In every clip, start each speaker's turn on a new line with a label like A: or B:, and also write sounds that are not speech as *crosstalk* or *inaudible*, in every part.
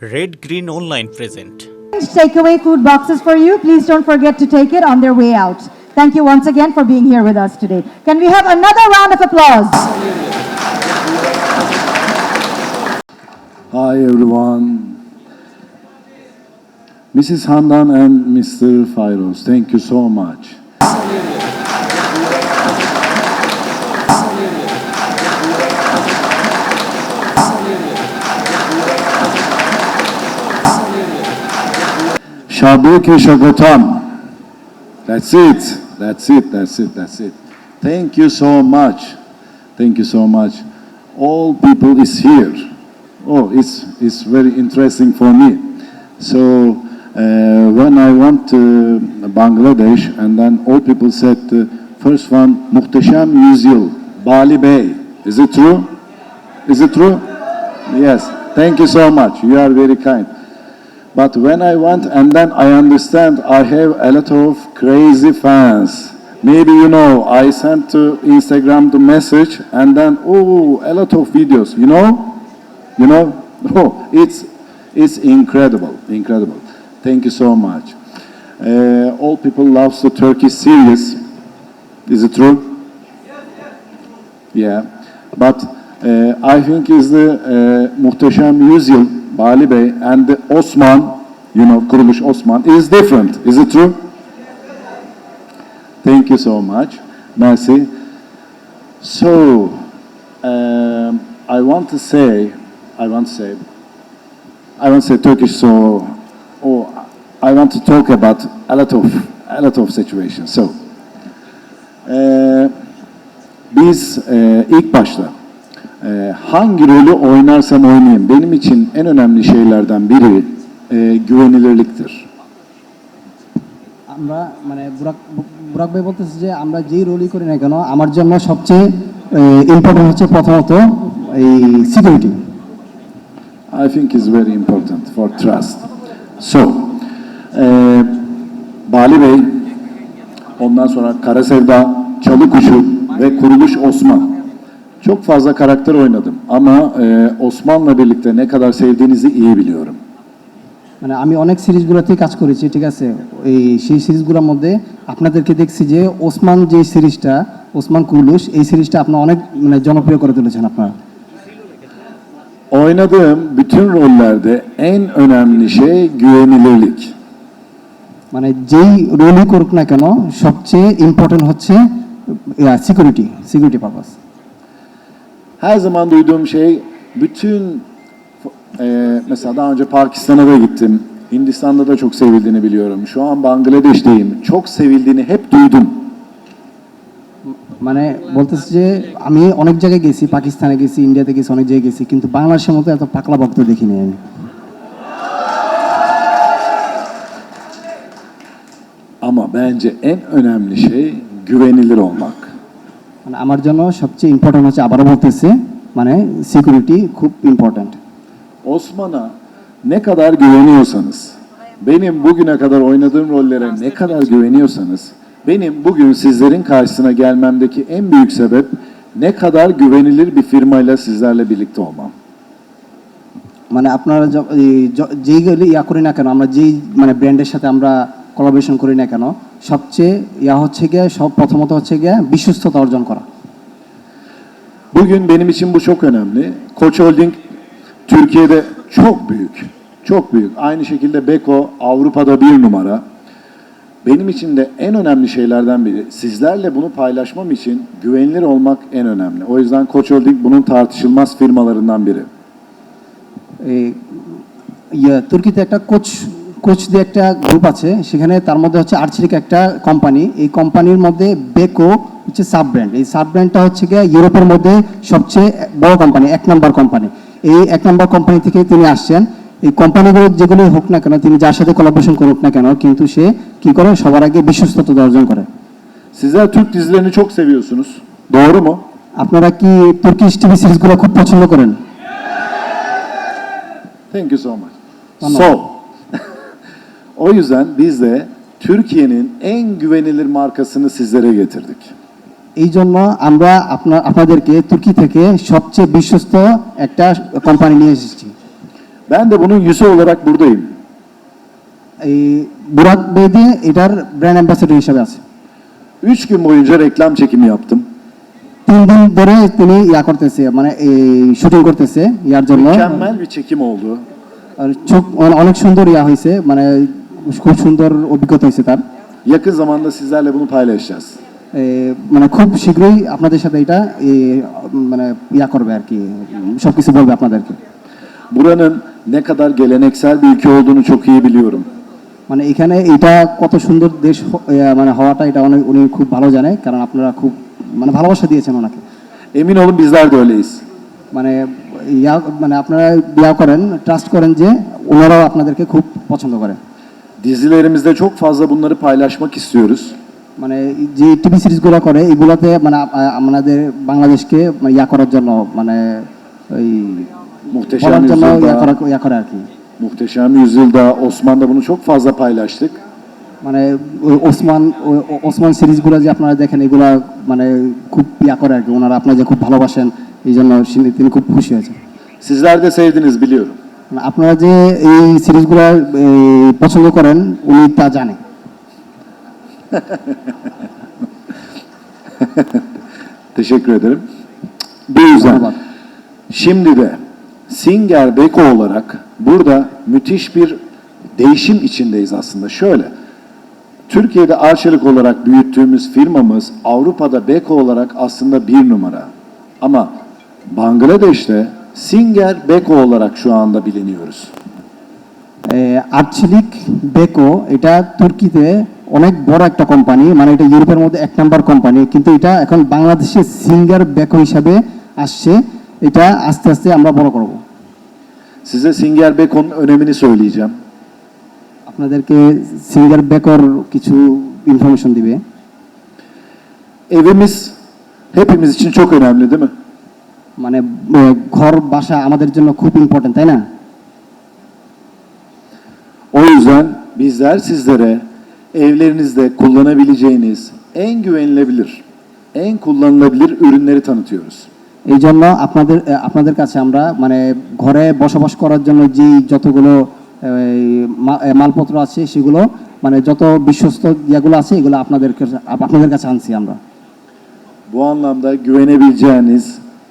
A: Red Green Online present.
B: takeaway food boxes for you. Please don't forget to take it on their way out. Thank you once again for being here with us today. Can we have another round of applause?
C: Hi everyone. Mrs. Handan and Mr. Fairoz, thank you so much. Shabuki Shagotam. That's it. That's it. That's it. That's it. Thank you so much. Thank you so much. All people is here. Oh, it's, it's very interesting for me. So uh, when I went to Bangladesh and then all people said, uh, first one, Muhteşem Yüzyıl, Bali Bey. Is it true? Is it true? Yes. Thank you so much. You are very kind. But when I went and then I understand I have a lot of crazy fans. Maybe you know, I sent to Instagram the message and then, oh, a lot of videos, you know? You know? *laughs* Oh, it's, it's incredible, incredible. Thank you so much. Uh, all people love the Turkish series. Is it true? Yeah. But uh, I think is the uh, Muhteşem Yüzyıl, Bali Bey and the Osman, you know, Kuruluş Osman is different. Is it true? Thank you so much. Merci. So, um, I want to say, I want to say, I want to say Turkish, so, oh, I want to talk about a lot of, a lot of situations. So, uh, biz e, ilk başta e, hangi rolü oynarsam oynayayım benim için en önemli şeylerden biri e, güvenilirliktir.
D: আমরা মানে বুরাক বুরাক ভাই বলতেছে যে আমরা যেই রোলই করি না কেন আমার জন্য সবচেয়ে ইম্পর্টেন্ট হচ্ছে প্রথমত এই security
C: I think is very important for trust. So, e, Bali Bey, ondan sonra Kara Sevda, Çalı Kuşu ve Kuruluş Osman. Çok fazla karakter oynadım ama e, Osman'la birlikte ne kadar sevdiğinizi iyi biliyorum.
D: মানে আমি অনেক সিরিজগুলোতেই কাজ করেছি ঠিক আছে এই সেই সিরিজগুলোর মধ্যে আপনাদেরকে দেখছি যে ওসমান যে সিরিজটা ওসমান কুলুস এই সিরিজটা আপনার অনেক মানে জনপ্রিয় করে তুলেছেন আপনারা
C: Oynadığım bütün rollerde en önemli şey güvenilirlik.
D: মানে যেই রোলই করুক না কেন সবচেয়ে ইম্পর্টেন্ট হচ্ছে security security purpose
C: Her zaman duyduğum şey bütün e, mesela daha önce Pakistan'a da gittim. Hindistan'da da çok sevildiğini biliyorum. Şu an Bangladeş'teyim. Çok sevildiğini hep duydum.
D: মানে বলতেছে যে আমি অনেক জায়গায় গেছি পাকিস্তানে গেছি ইন্ডিয়াতে গেছি অনেক জায়গায় গেছি কিন্তু বাংলাদেশের মতো এত পাকলা ভক্ত দেখিনি আমি
C: Ama bence en önemli şey güvenilir olmak.
D: মানে আমার জন্য সবচেয়ে ইম্পর্টেন্ট হচ্ছে আবারও বলতেছে মানে সিকিউরিটি খুব important
C: Osman'a ne kadar güveniyorsanız, benim bugüne kadar oynadığım rollere ne kadar güveniyorsanız, benim bugün sizlerin karşısına gelmemdeki en büyük sebep ne kadar güvenilir bir firmayla sizlerle birlikte olmam.
D: মানে আপনারা যেইগুলি ইয়া করি না কেন আমরা যেই মানে ব্র্যান্ডের সাথে আমরা কোলাবোরেশন করি না কেন সবচেয়ে ইয়া হচ্ছে গিয়ে সব প্রথমত হচ্ছে গিয়ে বিশ্বস্ততা অর্জন করা
C: Bugün benim için bu çok önemli. Koç Holding Türkiye'de çok büyük. Çok büyük. Aynı şekilde Beko Avrupa'da bir numara. Benim için de en önemli şeylerden biri. Sizlerle bunu paylaşmam için güvenilir olmak en önemli. O yüzden Koç Holding bunun tartışılmaz firmalarından biri.
D: এই ইয়ে তুর্কিতে একটা coach coach দিয়ে একটা গ্রুপ আছে সেখানে তার মধ্যে হচ্ছে আর্চেরিক একটা কোম্পানি এই কোম্পানির মধ্যে বেকো হচ্ছে সাব ব্র্যান্ড এই সাব ব্র্যান্ডটা হচ্ছে গিয়ে ইউরোপের মধ্যে সবচেয়ে বড় কোম্পানি এক নম্বর কোম্পানি এই এক নম্বর কোম্পানি থেকে তিনি আসছেন এই কোম্পানিগুলো যেগুলি হোক না কেন তিনি যার সাথে কোলাবোরেশন করুক না কেন কিন্তু সে কি করে সবার আগে বিশ্বস্ততা অর্জন করে
C: Sizler Türk dizilerini çok seviyorsunuz. Doğru mu?
D: আপনারা কি তুর্কিশ টিভি সিরিজগুলো খুব পছন্দ করেন
C: Thank you so much.
D: Tamam.
C: So, o yüzden biz de Türkiye'nin en güvenilir markasını sizlere getirdik.
D: এই জন্য আমরা আপনার আপনাদেরকে তুর্কি থেকে সবচেয়ে বিশ্বস্ত একটা কোম্পানি নিয়ে এসেছি
C: Ben de bunun yüzü olarak buradayım.
D: এই বুরাক বেদি এটার ব্র্যান্ড অ্যাম্বাসেডর হিসেবে আছে
C: Üç gün boyunca reklam çekimi yaptım.
D: তিন দিন ধরে তিনি ইয়া করতেছে মানে এই শুটিং করতেছে ইয়ার জন্য
C: Mükemmel bir çekim oldu.
D: আর চোখ অ- অনেক সুন্দর ইয়া হয়েছে মানে খুব সুন্দর অভিজ্ঞতা হয়েছে তার
C: Yakın zamanda sizlerle bunu paylaşacağız.
D: মানে খুব শীঘ্রই আপনাদের সাথে এটা মানে ইয়া করবে আর কি সব কিছু বলবে আপনাদেরকে
C: Buranın ne kadar geleneksel bir ülke olduğunu çok iyi biliyorum.
D: মানে এখানে এটা কত সুন্দর দেশ হ- মানে হওয়াটা এটা অনেক উনি খুব ভালো জানে কারণ আপনারা খুব মানে ভালোবাসা দিয়েছেন ওনাকে
C: Emin olun bizler de öyleyiz.
D: মানে ইয়া মানে আপনারা ইয়া করেন ট্রাস্ট করেন যে ওনারাও আপনাদেরকে খুব পছন্দ করে
C: Dizilerimizde çok fazla bunları paylaşmak istiyoruz.
D: মানে যে টিভি সিরিজগুলো করে এগুলোতে মানে আ- আমাদের বাংলাদেশকে মানে ইয়া করার জন্য মানে ওই
C: Muhteşem
D: বলার জন্য ইয়া
C: Yüzyıl'da,
D: করা ইয়া করে আর কি
C: Muhteşem Yüzyıl'da, Osman'da bunu çok fazla paylaştık.
D: মানে ওই ওসমান ও- ও- ওসমান সিরিজগুলো যে আপনারা দেখেন এগুলা মানে খুব ইয়া করে আর কি ওনারা আপনারা যে খুব ভালোবাসেন এই জন্য তিনি- তিনি খুব খুশি হয়েছেন
C: Sizler de sevdiniz biliyorum.
D: মানে আপনারা যে এই সিরিজগুলো পছন্দ করেন উনি তা জানে
C: Teşekkür ederim. Bu yüzden
D: ধন্যবাদ
C: şimdi de Singer Beko olarak burada müthiş bir değişim içindeyiz aslında. Şöyle, Türkiye'de Arçelik olarak büyüttüğümüz firmamız Avrupa'da Beko olarak aslında bir numara. Ama Bangladeş'te Singer Beko olarak şu anda biliniyoruz.
D: Arcelik Beko এটা তুর্কিতে অনেক বড় একটা কোম্পানি মানে এটা ইউরোপের মধ্যে এক নাম্বার কোম্পানি কিন্তু এটা এখন বাংলাদেশে সিঙ্গার বেকো হিসাবে আসছে এটা আস্তে আস্তে আমরা বড় করব
C: Size Singer Beko'nun önemini söyleyeceğim.
D: আপনাদেরকে সিঙ্গার বেকর কিছু ইনফরমেশন দিবে
C: Evimiz hepimiz için çok önemli değil mi?
D: মানে ঘর বাসা আমাদের জন্য খুব ইম্পর্টেন্ট তাই না
C: O yüzden bizler sizlere evlerinizde kullanabileceğiniz en güvenilebilir, en kullanılabilir ürünleri tanıtıyoruz.
D: এই জন্য আপনাদের আপনাদের কাছে আমরা মানে ঘরে বসবাস করার জন্য যে যতগুলো মালপত্র আছে সেগুলো মানে যত বিশ্বস্ত ইয়েগুলো আছে এগুলো আপনাদের আপনাদের কাছে আনছি আমরা
C: Bu anlamda güvenebileceğiniz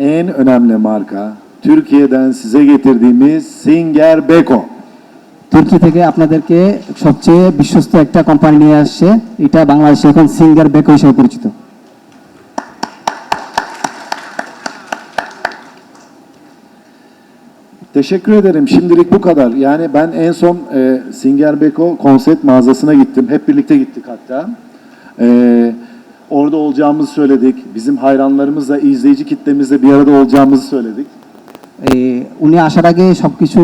C: en önemli marka Türkiye'den size getirdiğimiz Singer Beko.
D: তুর্কি থেকে আপনাদেরকে সবচেয়ে বিশ্বস্ত একটা কোম্পানি নিয়ে আসছে এটা বাংলাদেশে এখন সিঙ্গার বেকো হিসেবে পরিচিত
C: Teşekkür ederim. Şimdilik bu kadar. Yani ben en son e, Singer Beko konsept mağazasına gittim. Hep birlikte gittik hatta. E, orada olacağımızı söyledik. Bizim hayranlarımızla, izleyici kitlemizle bir arada olacağımızı söyledik.
D: এই, উনি আসার আগে সব কিছু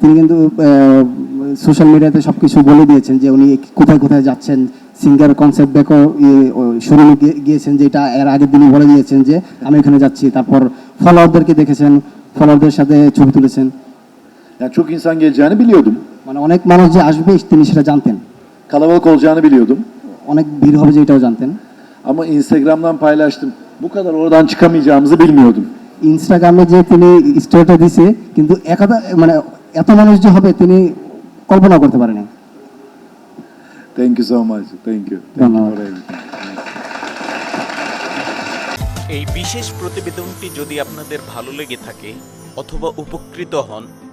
D: তিনি কিন্তু সোশ্যাল মিডিয়াতে সব কিছু বলে দিয়েছেন যে উনি কোথায় কোথায় যাচ্ছেন সিঙ্গার কনসেপ্ট বেকো শোরুমে গিয়েছেন যেটা এর আগের দিনই বলে দিয়েছেন যে আমি ওখানে যাচ্ছি তারপর ফলোয়ারদেরকে দেখেছেন ফলোয়ারদের সাথে ছবি তুলেছেন
C: Yani çok insan geleceğini biliyordum.
D: মানে অনেক মানুষ যে আসবে তিনি সেটা জানতেন
C: Kalabalık olacağını biliyordum.
D: অনেক ভিড় হবে যেটাও জানতেন।
C: আমি ইনস্টাগ্রাম পাইলে আসতাম বু কাদার ওরদান চিকামিজামজ বিলমিওদম
D: ইনস্টাগ্রামে যে তিনি স্টোরিটা দিছে কিন্তু একাদা মানে এত মানুষ যে হবে তিনি কল্পনা করতে পারেনি।
C: Thank you so much thank you
A: এই বিশেষ প্রতিবেদনটি যদি আপনাদের ভালো লেগে থাকে অথবা উপকৃত হন